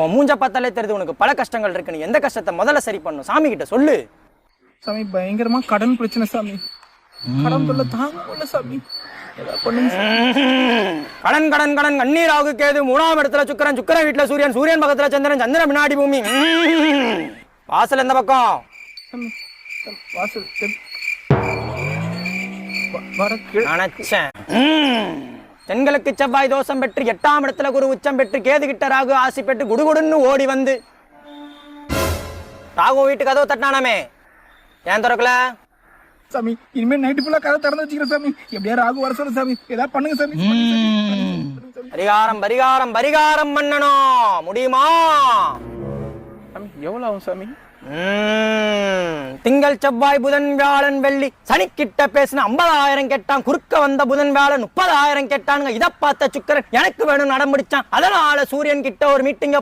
உன் மூஞ்ச பார்த்தாலே தெரியுது உனக்கு பல கஷ்டங்கள் இருக்கு. நீ எந்த கஷ்டத்தை முதல்ல சரி பண்ணும் சாமி கிட்ட சொல்லு. சாமி பயங்கரமா கடன் பிரச்சனை சாமி. கடன் தொல்லை தாங்க முடியல சாமி. கடன் கடன் கடன். கண்ணீராகு கேது. மூணாம் இடத்துல சுக்கரன் சுக்கரன் வீட்டுல சூரியன் சூரியன் பக்கத்துல சந்திரன் சந்திரன் பின்னாடி பூமி. வாசல் எந்த பக்கம்? வாசல் நினைச்சேன் ம்ம். தென்களுக்கு செவ்வாய் தோஷம் பெற்று எட்டாம் இடத்துல குரு உச்சம் பெற்று கேது கிட்ட ராகு ஆசி பெற்று குடுகுடுன்னு ஓடி வந்து. ராகு வீட்டு கதவு தட்டினானாமே. ஏன் திறக்கல? சாமி இனிமே நைட்டு ஃபுல்லா கதை திறந்து வச்சுக்கிறேன் சாமி. எப்படியா ராகு வர சொல்ல சாமி. ஏதாவது பண்ணுங்க சாமி. பரிகாரம் பரிகாரம் பரிகாரம் பண்ணணும். முடியுமா? சாமி எவ்வளவு ஆகும் சாமி. திங்கள் செவ்வாய் புதன் வியாழன் வெள்ளி சனிக்கிட்ட பேசின ஐம்பதாயிரம் கேட்டான். குறுக்க வந்த புதன் வியாழன் முப்பதாயிரம் கேட்டானுங்க. இதை பார்த்த சுக்கரன் எனக்கு வேணும் நடமுடிச்சான் அதனால சூரியன் கிட்ட ஒரு மீட்டிங்க